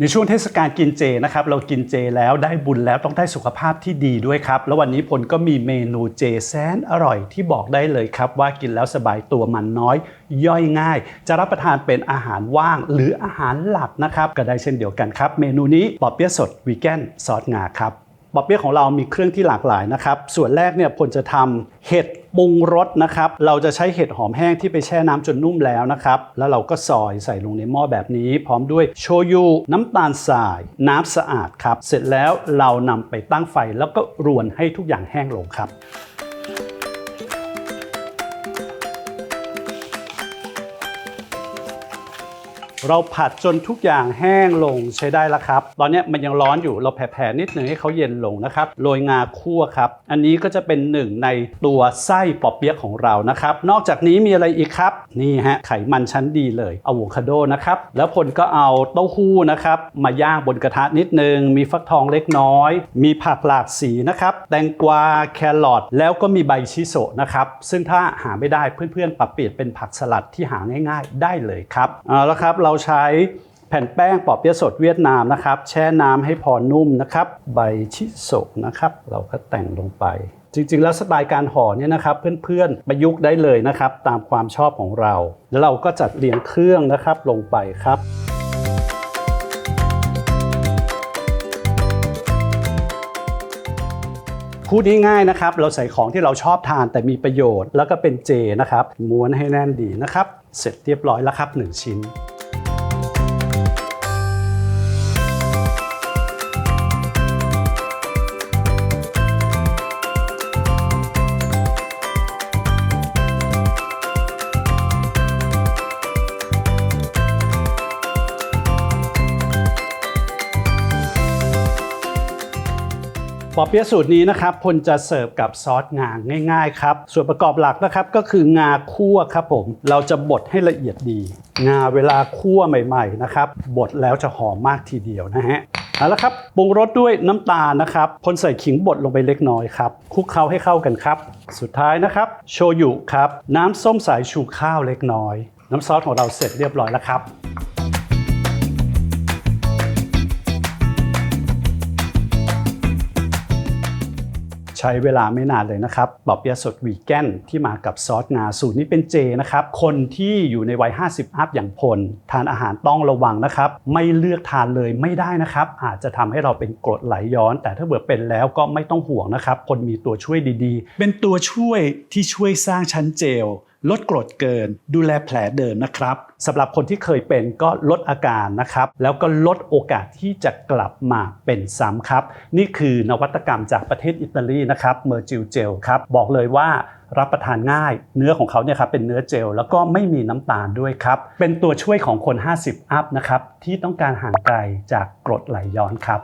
ในช่วงเทศกาลกินเจนะครับเรากินเจแล้วได้บุญแล้วต้องได้สุขภาพที่ดีด้วยครับ แล้ววันนี้พลก็มีเมนูเจแสนอร่อยที่บอกได้เลยครับ ว่ากินแล้วสบายตัวมันน้อย ย่อยง่าย จะรับประทานเป็นอาหารว่างหรืออาหารหลักนะครับ ก็ได้เช่นเดียวกันครับ เมนูนี้ปอเปี๊ยะสดวีแกนซอสงาครับ บอเบี้ยของเรามีเครื่องที่หลากหลายนะครับ ส่วนแรกเนี่ยผลจะทำเห็ดปรุงรสนะครับ เราจะใช้เห็ดหอมแห้งที่ไปแช่น้ำจนนุ่มแล้วนะครับ แล้วเราก็ซอยใส่ลงในหม้อแบบนี้ พร้อมด้วยโชยุน้ำตาลทราย น้ำสะอาดครับ เสร็จแล้วเรานำไปตั้งไฟแล้วก็รวนให้ทุกอย่างแห้งลงครับ เราผัดจนทุกอย่างแห้งลงใช้ได้แล้วครับ ตอนนี้มันยังร้อนอยู่เราแผ่ๆนิดหนึ่งให้เขาเย็นลงนะครับโรยงาคั่วครับ อันนี้ก็จะเป็นหนึ่งในตัวไส้ปอเปี๊ยะของเรานะครับ นอกจากนี้มีอะไรอีกครับ นี่ฮะไขมันชั้นดีเลยอะโวคาโดนะครับ แล้วพลก็เอาเต้าหู้นะครับ มาย่างบนกระทะนิดนึง มีฟักทองเล็กน้อย มีผักหลากสีนะครับ แตงกวาแครอทแล้วก็มีใบชิโซะนะครับ ซึ่งถ้าหาไม่ได้เพื่อนๆปรับเปลี่ยนเป็นผักสลัดที่หาง่าย ๆ ได้เลยครับเอาละครับเราใช้แผ่นแป้งปอบเปี๊ยะสดเวียดนามนะครับ แช่น้ำให้พอนุ่มนะครับ ใบชิโซะนะครับ เราก็แต่งลงไป จริงๆ แล้วสไตล์การห่อเนี่ยนะครับ เพื่อนๆประยุกต์ได้เลยนะครับ ตามความชอบของเรา แล้วเราก็จัดเรียงเครื่องนะครับลงไปครับพูดง่ายๆนะครับ เราใส่ของที่เราชอบทานแต่มีประโยชน์แล้วก็เป็นเจนะครับ ม้วนให้แน่นดีนะครับ เสร็จเรียบร้อยแล้วครับ 1 ชิ้น ปอเปี๊ยะสูตรนี้นะครับพลจะเสิร์ฟกับซอสงาง่าย ๆ ครับ ส่วนประกอบหลักนะครับก็คืองาคั่วครับผม เราจะบดให้ละเอียดดี งาเวลาคั่วใหม่ๆนะครับบดแล้วจะหอมมากทีเดียวนะฮะเอาละครับปรุงรสด้วยน้ำตาลนะครับพลใส่ขิงบดลงไปเล็กน้อยครับคลุกเคล้าให้เข้ากันครับ สุดท้ายนะครับโชยุครับน้ำส้มสายชูข้าวเล็กน้อย น้ำซอสของเราเสร็จเรียบร้อยแล้วครับ ใช้เวลาไม่นานเลยนะครับปอเปียสดวีแกนที่มากับซอสงาสูตรนี้เป็นเจนะครับ คนที่อยู่ในวัย 50 อัพอย่างพล ทานอาหารต้องระวังนะครับ ไม่เลือกทานเลยไม่ได้นะครับ อาจจะทำให้เราเป็นกรดไหลย้อน แต่ถ้าเบื่อเป็นแล้วก็ไม่ต้องห่วงนะครับ คนมีตัวช่วยดีๆ เป็นตัวช่วยที่ช่วยสร้างชั้นเจล ลดกรดเกิน ดูแลแผลเดิมนะครับ สำหรับคนที่เคยเป็นก็ลดอาการนะครับ แล้วก็ลดโอกาสที่จะกลับมาเป็นซ้ำครับ นี่คือนวัตกรรมจากประเทศอิตาลีนะครับเมอร์จิลเจลครับบอกเลยว่ารับประทานง่าย เนื้อของเขาเนี่ยครับเป็นเนื้อเจล แล้วก็ไม่มีน้ำตาลด้วยครับ เป็นตัวช่วยของคน 50 อัพนะครับที่ต้องการห่างไกลจากกรดไหลย้อนครับ